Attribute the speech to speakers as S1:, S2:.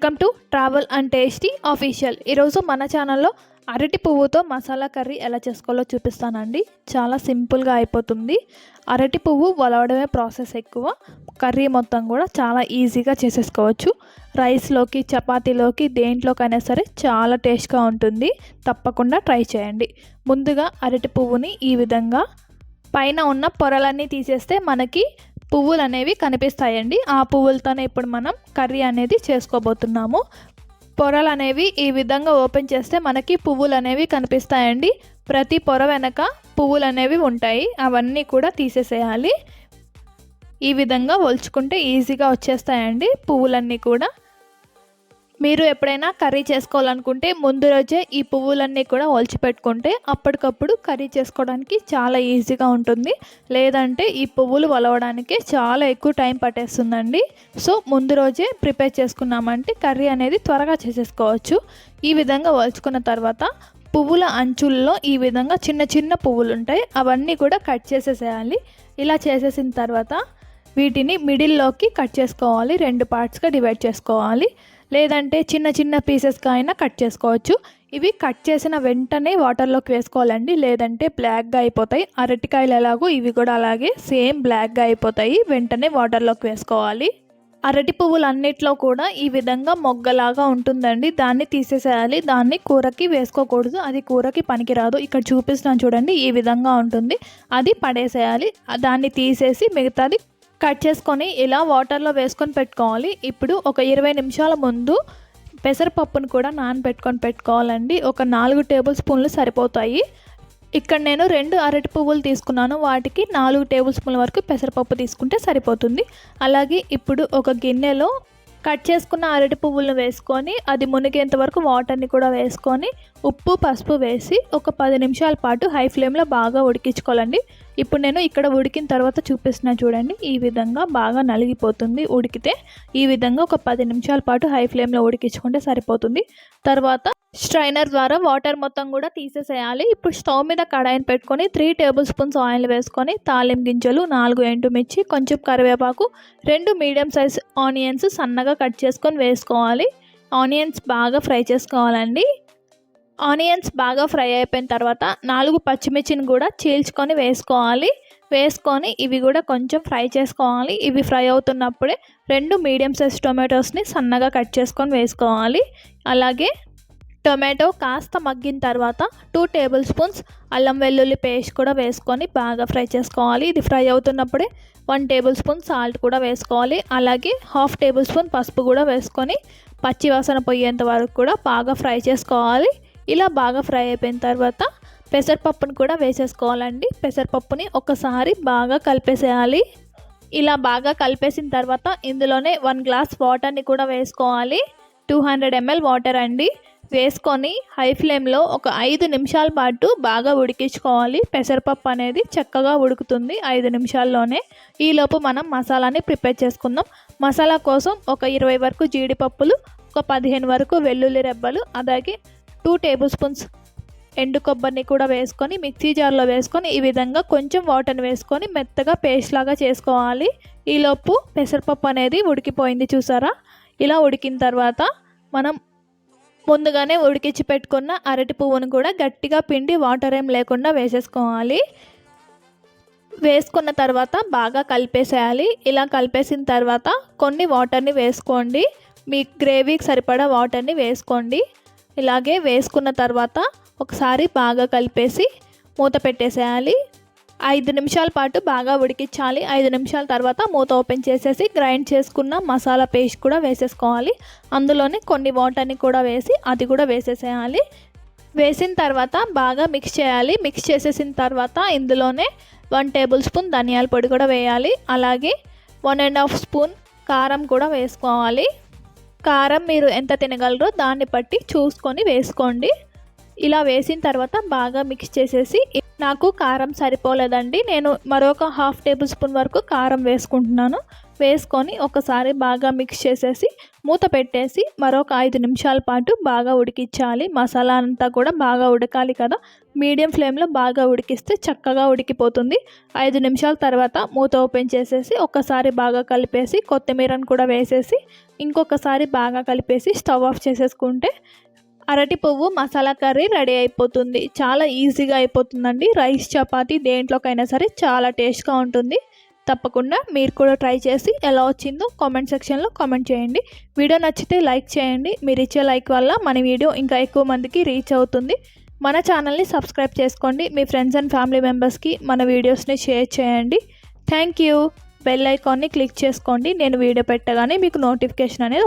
S1: Welcome to travel and tasty official. ఈరోజు మన ఛానల్లో అరటి పువ్వుతో మసాలా కర్రీ ఎలా చేసుకోవాలో చూపిస్తానండి. చాలా సింపుల్గా అయిపోతుంది. అరటి పువ్వు వలవడమే ప్రాసెస్ ఎక్కువ. కర్రీ మొత్తం కూడా చాలా ఈజీగా చేసేసుకోవచ్చు. రైస్లోకి చపాతీలోకి దేంట్లోకైనా సరే చాలా టేస్ట్గా ఉంటుంది. తప్పకుండా ట్రై చేయండి. ముందుగా అరటి పువ్వుని ఈ విధంగా పైన ఉన్న పొరలన్నీ తీసేస్తే మనకి పువ్వులు అనేవి కనిపిస్తాయండి. ఆ పువ్వులతోనే ఇప్పుడు మనం కర్రీ అనేది చేసుకోబోతున్నాము. పొరలు అనేవి ఈ విధంగా ఓపెన్ చేస్తే మనకి పువ్వులు అనేవి కనిపిస్తాయండి. ప్రతి పొర వెనక పువ్వులు అనేవి ఉంటాయి. అవన్నీ కూడా తీసేసేయాలి. ఈ విధంగా ఒలుచుకుంటే ఈజీగా వచ్చేస్తాయండి పువ్వులన్నీ కూడా. మీరు ఎప్పుడైనా కర్రీ చేసుకోవాలనుకుంటే ముందు రోజే ఈ పువ్వులన్నీ కూడా ఒలిచి పెట్టుకుంటే అప్పటికప్పుడు కర్రీ చేసుకోవడానికి చాలా ఈజీగా ఉంటుంది. లేదంటే ఈ పువ్వులు వలవడానికి చాలా ఎక్కువ టైం పట్టేస్తుందండి. సో ముందు రోజే ప్రిపేర్ చేసుకున్నామంటే కర్రీ అనేది త్వరగా చేసేసుకోవచ్చు. ఈ విధంగా ఒలుచుకున్న తర్వాత పువ్వుల అంచుల్లో ఈ విధంగా చిన్న చిన్న పువ్వులు ఉంటాయి అవన్నీ కూడా కట్ చేసేసేయాలి. ఇలా చేసేసిన తర్వాత వీటిని మిడిల్లోకి కట్ చేసుకోవాలి. రెండు పార్ట్స్గా డివైడ్ చేసుకోవాలి. లేదంటే చిన్న చిన్న పీసెస్గా అయినా కట్ చేసుకోవచ్చు. ఇవి కట్ చేసిన వెంటనే వాటర్లోకి వేసుకోవాలండి. లేదంటే బ్లాక్గా అయిపోతాయి. అరటికాయలు ఎలాగో ఇవి కూడా అలాగే సేమ్ బ్లాక్గా అయిపోతాయి. వెంటనే వాటర్లోకి వేసుకోవాలి. అరటి పువ్వులు అన్నిట్లో కూడా ఈ విధంగా మొగ్గలాగా ఉంటుందండి. దాన్ని తీసేసేయాలి. దాన్ని కూరకి వేసుకోకూడదు. అది కూరకి పనికిరాదు. ఇక్కడ చూపిస్తున్నాను చూడండి. ఈ విధంగా ఉంటుంది. అది పడేసేయాలి. దాన్ని తీసేసి మిగతాది కట్ చేసుకొని ఇలా వాటర్లో వేసుకొని పెట్టుకోవాలి. ఇప్పుడు ఒక ఇరవై నిమిషాల ముందు పెసరపప్పును కూడా నానబెట్టుకొని పెట్టుకోవాలండి. ఒక నాలుగు టేబుల్ స్పూన్లు సరిపోతాయి. ఇక్కడ నేను రెండు అరటి పువ్వులు తీసుకున్నాను. వాటికి నాలుగు టేబుల్ స్పూన్ల వరకు పెసరపప్పు తీసుకుంటే సరిపోతుంది. అలాగే ఇప్పుడు ఒక గిన్నెలో కట్ చేసుకున్న అరటి పువ్వులను వేసుకొని అది మునిగేంత వరకు వాటర్ని కూడా వేసుకొని ఉప్పు పసుపు వేసి ఒక పది నిమిషాల పాటు హై ఫ్లేమ్లో బాగా ఉడికించుకోవాలండి. ఇప్పుడు నేను ఇక్కడ ఉడికిన తర్వాత చూపిస్తున్నా చూడండి. ఈ విధంగా బాగా నలిగిపోతుంది. ఉడికితే ఈ విధంగా ఒక పది నిమిషాల పాటు హై ఫ్లేమ్లో ఉడికించుకుంటే సరిపోతుంది. తర్వాత స్ట్రైనర్ ద్వారా వాటర్ మొత్తం కూడా తీసేసేయాలి. ఇప్పుడు స్టవ్ మీద కడాయిని పెట్టుకొని త్రీ టేబుల్ స్పూన్స్ ఆయిల్ వేసుకొని తాలిం గింజలు నాలుగు ఎండుమిర్చి కొంచెం కరివేపాకు రెండు మీడియం సైజ్ ఆనియన్స్ సన్నగా కట్ చేసుకొని వేసుకోవాలి. ఆనియన్స్ బాగా ఫ్రై చేసుకోవాలండి. ఆనియన్స్ బాగా ఫ్రై అయిపోయిన తర్వాత నాలుగు పచ్చిమిర్చిని కూడా చీల్చుకొని వేసుకోవాలి. వేసుకొని ఇవి కూడా కొంచెం ఫ్రై చేసుకోవాలి. ఇవి ఫ్రై అవుతున్నప్పుడే రెండు మీడియం సైజ్ టొమాటోస్ని సన్నగా కట్ చేసుకొని వేసుకోవాలి. అలాగే టొమాటో కాస్త మగ్గిన తర్వాత టూ టేబుల్ స్పూన్స్ అల్లం వెల్లుల్లి పేస్ట్ కూడా వేసుకొని బాగా ఫ్రై చేసుకోవాలి. ఇది ఫ్రై అవుతున్నప్పుడే వన్ టేబుల్ స్పూన్ సాల్ట్ కూడా వేసుకోవాలి. అలాగే హాఫ్ టేబుల్ స్పూన్ పసుపు కూడా వేసుకొని పచ్చివాసన పోయేంత వరకు కూడా బాగా ఫ్రై చేసుకోవాలి. ఇలా బాగా ఫ్రై అయిపోయిన తర్వాత పెసరపప్పును కూడా వేసేసుకోవాలండి. పెసరపప్పుని ఒకసారి బాగా కలిపేసేయాలి. ఇలా బాగా కలిపేసిన తర్వాత ఇందులోనే వన్ గ్లాస్ వాటర్ని కూడా వేసుకోవాలి. టూ హండ్రెడ్ ఎంఎల్ వాటర్ అండి. వేసుకొని హై ఫ్లేమ్లో ఒక ఐదు నిమిషాల పాటు బాగా ఉడికించుకోవాలి. పెసరపప్పు అనేది చక్కగా ఉడుకుతుంది ఐదు నిమిషాల్లోనే. ఈలోపు మనం మసాలాని ప్రిపేర్ చేసుకుందాం. మసాలా కోసం ఒక ఇరవై వరకు జీడిపప్పులు ఒక పదిహేను వరకు వెల్లుల్లి రెబ్బలు అలాగే టూ టేబుల్ స్పూన్స్ ఎండు కొబ్బరిని కూడా వేసుకొని మిక్సీ జార్లో వేసుకొని ఈ విధంగా కొంచెం వాటర్ని వేసుకొని మెత్తగా పేస్ట్ లాగా చేసుకోవాలి. ఈలోపు పెసరపప్పు అనేది ఉడికిపోయింది చూసారా? ఇలా ఉడికిన తర్వాత మనం ముందుగానే ఉడికించి పెట్టుకున్న అరటి పువ్వును కూడా గట్టిగా పిండి వాటర్ ఏం లేకుండా వేసేసుకోవాలి. వేసుకున్న తర్వాత బాగా కలిపేసేయాలి. ఇలా కలిపేసిన తర్వాత కొన్ని వాటర్ని వేసుకోండి. మీ గ్రేవీకి సరిపడా వాటర్ని వేసుకోండి. ఇలాగే వేసుకున్న తర్వాత ఒకసారి బాగా కలిపేసి మూత పెట్టేసేయాలి. ఐదు నిమిషాల పాటు బాగా ఉడికించాలి. ఐదు నిమిషాల తర్వాత మూత ఓపెన్ చేసేసి గ్రైండ్ చేసుకున్న మసాలా పేస్ట్ కూడా వేసేసుకోవాలి. అందులోనే కొన్ని వాటర్ని కూడా వేసి అది కూడా వేసేసేయాలి. వేసిన తర్వాత బాగా మిక్స్ చేయాలి. మిక్స్ చేసేసిన తర్వాత ఇందులోనే వన్ టేబుల్ స్పూన్ ధనియాల పొడి కూడా వేయాలి. అలాగే వన్ అండ్ హాఫ్ స్పూన్ కారం కూడా వేసుకోవాలి. కారం మీరు ఎంత తినగలరో దాన్ని బట్టి చూసుకొని వేసుకోండి. ఇలా వేసిన తర్వాత బాగా మిక్స్ చేసేసి నాకు కారం సరిపోలేదండి. నేను మరొక హాఫ్ టేబుల్ స్పూన్ వరకు కారం వేసుకుంటున్నాను. వేసుకొని ఒకసారి బాగా మిక్స్ చేసేసి మూత పెట్టేసి మరొక ఐదు నిమిషాల పాటు బాగా ఉడికించాలి. మసాలా అంతా కూడా బాగా ఉడకాలి కదా. మీడియం ఫ్లేమ్లో బాగా ఉడికిస్తే చక్కగా ఉడికిపోతుంది. ఐదు నిమిషాల తర్వాత మూత ఓపెన్ చేసేసి ఒకసారి బాగా కలిపేసి కొత్తిమీరను కూడా వేసేసి ఇంకొకసారి బాగా కలిపేసి స్టవ్ ఆఫ్ చేసేసుకుంటే అరటి పువ్వు మసాలా కర్రీ రెడీ అయిపోతుంది. చాలా ఈజీగా అయిపోతుందండి. రైస్ చపాతి దేంట్లోకైనా సరే చాలా టేస్ట్గా ఉంటుంది. తప్పకుండా మీరు కూడా ట్రై చేసి ఎలా వచ్చిందో కామెంట్ సెక్షన్లో కామెంట్ చేయండి. వీడియో నచ్చితే లైక్ చేయండి. మీరు ఇచ్చే లైక్ వల్ల మన వీడియో ఇంకా ఎక్కువ మందికి రీచ్ అవుతుంది. మన ఛానల్ని సబ్స్క్రైబ్ చేసుకోండి. మీ ఫ్రెండ్స్ అండ్ ఫ్యామిలీ మెంబర్స్కి మన వీడియోస్ని షేర్ చేయండి. Thank you. బెల్ ఐకాన్ని క్లిక్ చేసుకోండి. నేను వీడియో పెట్టగానే మీకు నోటిఫికేషన్ అనేది